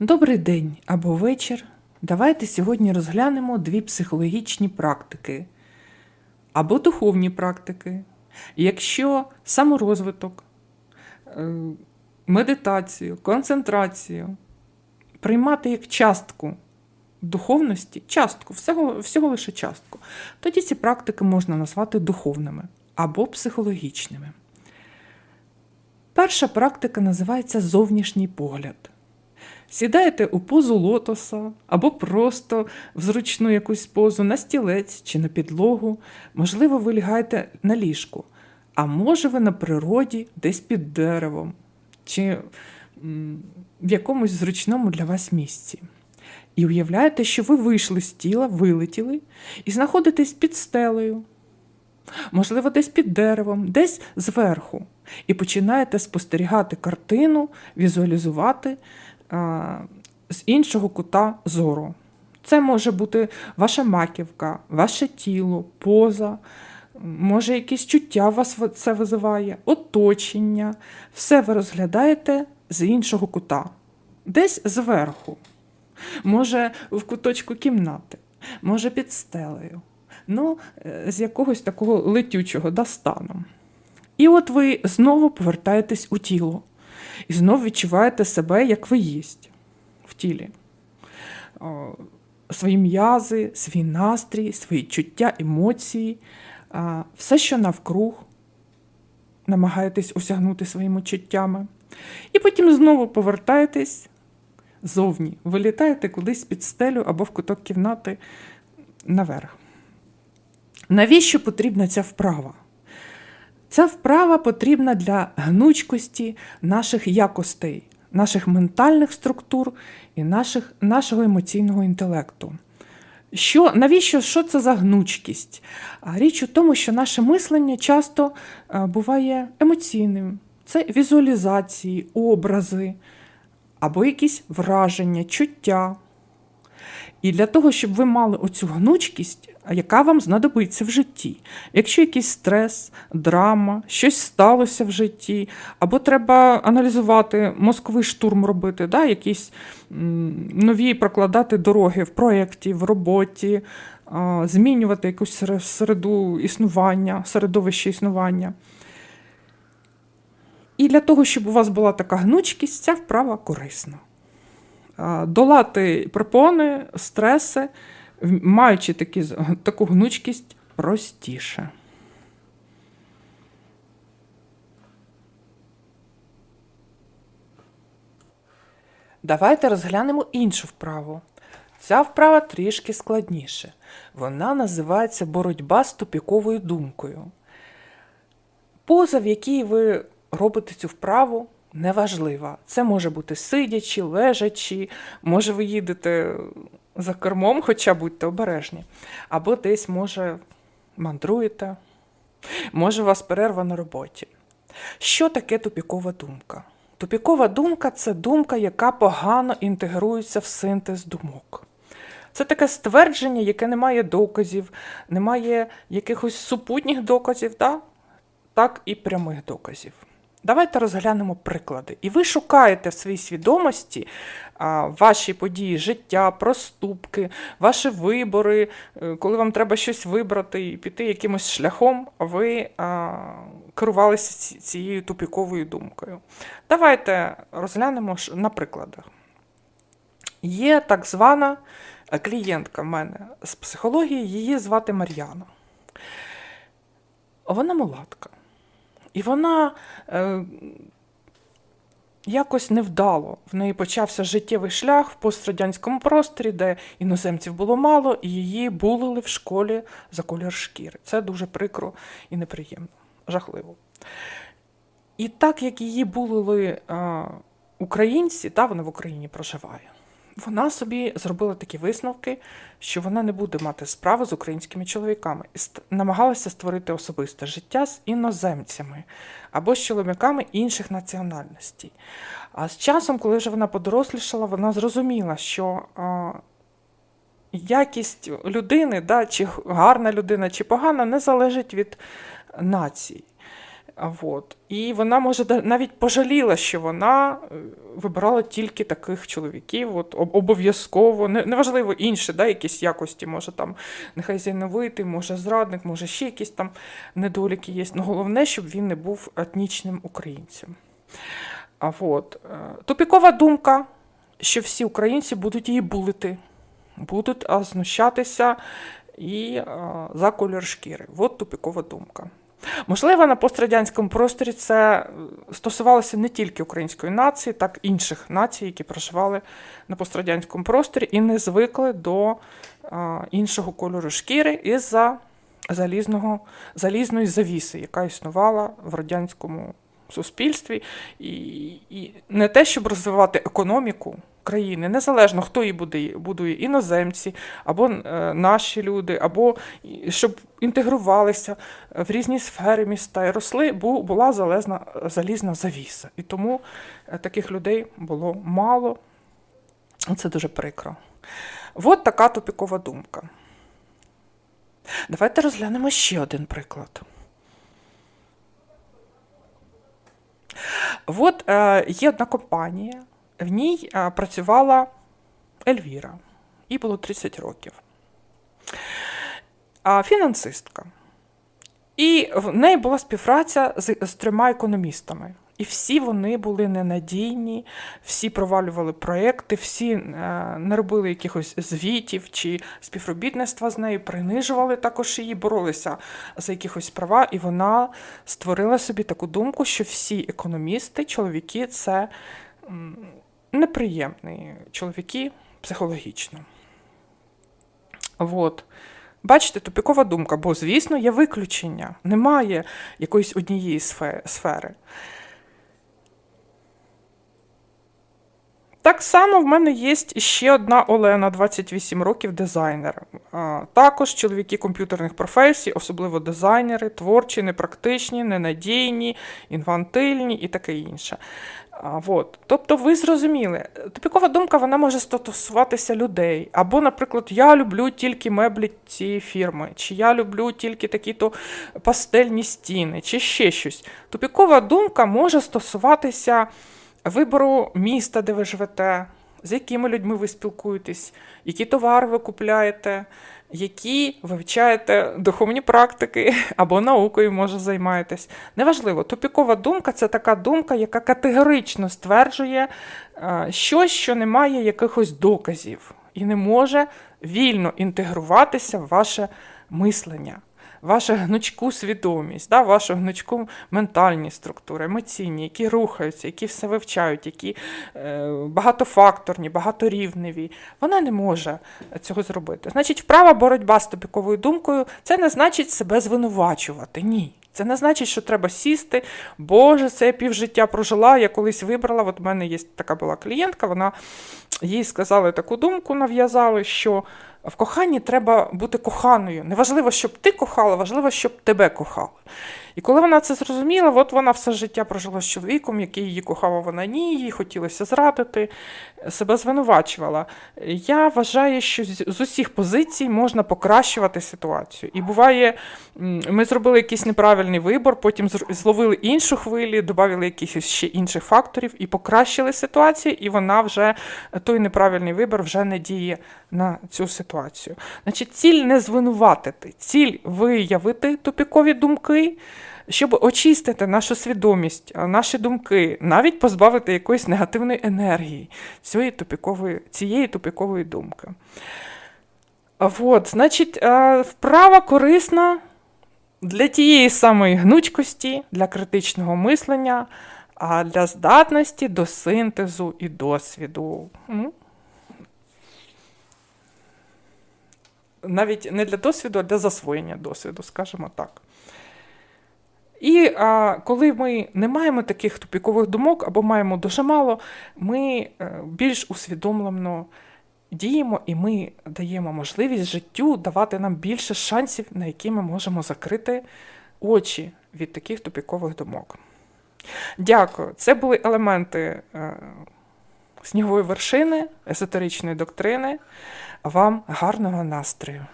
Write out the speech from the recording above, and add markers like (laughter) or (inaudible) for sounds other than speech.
Добрий день або вечір. Давайте сьогодні розглянемо дві психологічні практики або духовні практики. Якщо саморозвиток, е, медитацію, концентрацію приймати як частку духовності, частку, всього, всього лише частку, тоді ці практики можна назвати духовними або психологічними. Перша практика називається зовнішній погляд. Сідаєте у позу лотоса або просто в зручну якусь позу на стілець чи на підлогу. Можливо, ви лягаєте на ліжку, а може ви на природі, десь під деревом, чи в якомусь зручному для вас місці. І уявляєте, що ви вийшли з тіла, вилетіли і знаходитесь під стелею, можливо, десь під деревом, десь зверху, і починаєте спостерігати картину, візуалізувати з іншого кута зору. Це може бути ваша маківка, ваше тіло, поза, може якісь чуття вас це визиває, оточення. Все ви розглядаєте з іншого кута, десь зверху. Може, в куточку кімнати, може під стелею. Ну, е, з якогось такого летючого да, стану. І от ви знову повертаєтесь у тіло. І знову відчуваєте себе, як ви єсть в тілі. Свої м'язи, свій настрій, свої чуття, емоції, все, що навкруг, намагаєтесь осягнути своїми чуттями. І потім знову повертаєтесь зовні, вилітаєте кудись під стелю або в куток кімнати наверх. Навіщо потрібна ця вправа? Ця вправа потрібна для гнучкості наших якостей, наших ментальних структур і наших, нашого емоційного інтелекту. Що, навіщо що це за гнучкість? Річ у тому, що наше мислення часто е, буває емоційним. Це візуалізації, образи або якісь враження, чуття. І для того, щоб ви мали оцю гнучкість, яка вам знадобиться в житті. Якщо якийсь стрес, драма, щось сталося в житті, або треба аналізувати, мозковий штурм робити, да, якісь нові прокладати дороги в проєкті, в роботі, змінювати якусь середу існування, середовище існування. І для того, щоб у вас була така гнучкість, ця вправа корисна. Долати препони, стреси, маючи такі, таку гнучкість, простіше. Давайте розглянемо іншу вправу. Ця вправа трішки складніше. Вона називається боротьба з тупіковою думкою. Поза, в якій ви робите цю вправу, неважлива. Це може бути сидячи, лежачи, може ви їдете за кермом, хоча будьте обережні, або десь, може, мандруєте, може, у вас перерва на роботі. Що таке тупікова думка? Тупікова думка це думка, яка погано інтегрується в синтез думок. Це таке ствердження, яке не має доказів, не має якихось супутніх доказів, да? так і прямих доказів. Давайте розглянемо приклади. І ви шукаєте в своїй свідомості ваші події життя, проступки, ваші вибори, е, коли вам треба щось вибрати і піти якимось шляхом, ви керувалися цією тупіковою думкою. Давайте розглянемо на прикладах. Є так звана клієнтка в мене з психології, її звати Мар'яна. Вона мулатка. І вона е, якось невдало. В неї почався життєвий шлях в пострадянському просторі, де іноземців було мало, і її булили в школі за колір шкіри. Це дуже прикро і неприємно, жахливо. І так як її булили е, українці, та вона в Україні проживає, вона собі зробила такі висновки, що вона не буде мати справи з українськими чоловіками і намагалася створити особисте життя з іноземцями або з чоловіками інших національностей. А з часом, коли вже вона подорослішала, вона зрозуміла, що а, якість людини, да, чи гарна людина, чи погана, не залежить від нації. А Вот. І вона, може, навіть пожаліла, що вона е, вибирала тільки таких чоловіків, от, обов'язково, неважливо інші, да, якісь якості, може там нехай зайновитий, може зрадник, може ще якісь там недоліки є. Ну, головне, щоб він не був етнічним українцем. А от. е, Тупікова думка, що всі українці будуть її булити, будуть знущатися і а, за кольор шкіри. От тупікова думка. Можливо, на пострадянському просторі це е, стосувалося не тільки української нації, так і інших націй, які проживали на пострадянському просторі і не звикли до а, іншого кольору шкіри із-за залізного, залізної завіси, яка існувала в радянському суспільстві. І, і не те, щоб розвивати економіку країни, незалежно хто її буде, будує, іноземці, або е, наші люди, або щоб інтегрувалися в різні сфери міста і росли, бу- була залезна, залізна завіса. І тому е, таких людей було мало. Це дуже прикро. От така тупікова думка. Давайте розглянемо ще один приклад. От е, є одна компанія, в ній працювала Ельвіра, їй було 30 років. А фінансистка. І в неї була співпраця з, з трьома економістами. І всі вони були ненадійні, всі провалювали проекти, всі е, не робили якихось звітів чи співробітництва з нею, принижували також її, боролися за якихось права, і вона створила собі таку думку, що всі економісти, чоловіки це неприємні чоловіки психологічно. Вот. Бачите, тупікова думка, бо, звісно, є виключення. Немає якоїсь однієї сфери. Так само в мене є ще одна Олена, 28 років, дизайнер. Також чоловіки комп'ютерних професій, особливо дизайнери, творчі, непрактичні, ненадійні, інфантильні і таке інше. А, вот. Тобто ви зрозуміли, тупікова думка вона може стосуватися людей. Або, наприклад, я люблю тільки меблі цієї фірми, чи я люблю тільки такі-то пастельні стіни, чи ще щось. Тупікова думка може стосуватися вибору міста, де ви живете, з якими людьми ви спілкуєтесь, які товари ви купляєте, які вивчаєте духовні практики (laughs) або наукою, може, займаєтесь. Неважливо, тупікова думка це така думка, яка категорично стверджує е, щось, що не має якихось доказів і не може вільно інтегруватися в ваше мислення. Вашу гнучку свідомість, да, вашу гнучку ментальні структури, емоційні, які рухаються, які все вивчають, які е, багатофакторні, багаторівневі. Вона не може цього зробити. Значить, вправа боротьба з тупіковою думкою це не значить себе звинувачувати. Ні. Це не значить, що треба сісти. Боже, це я півжиття прожила, я колись вибрала. От в мене є така була клієнтка, вона їй сказали таку думку, нав'язали, що в коханні треба бути коханою. Неважливо, щоб ти кохала, важливо, щоб тебе кохали. І коли вона це зрозуміла, от вона все життя прожила з чоловіком, який її кохав, вона ні, їй хотілося зрадити, себе звинувачувала. Я вважаю, що з усіх позицій можна покращувати ситуацію. І буває, ми зробили якийсь неправильний вибор, потім зловили іншу хвилю, додали якихось ще інших факторів і покращили ситуацію, і вона вже той неправильний вибір вже не діє на цю ситуацію. Значить, ціль не звинуватити, ціль виявити тупікові думки, щоб очистити нашу свідомість, наші думки, навіть позбавити якоїсь негативної енергії цієї тупікової, цієї тупікової думки. А Вот, значить, вправа корисна для тієї самої гнучкості, для критичного мислення, а для здатності до синтезу і досвіду. Навіть не для досвіду, а для засвоєння досвіду, скажімо так. І а, коли ми не маємо таких тупікових думок або маємо дуже мало, ми е, більш усвідомлено діємо і ми даємо можливість життю давати нам більше шансів, на які ми можемо закрити очі від таких тупікових думок. Дякую. Це були елементи е, снігової вершини, езотеричної доктрини. Вам гарного настрою!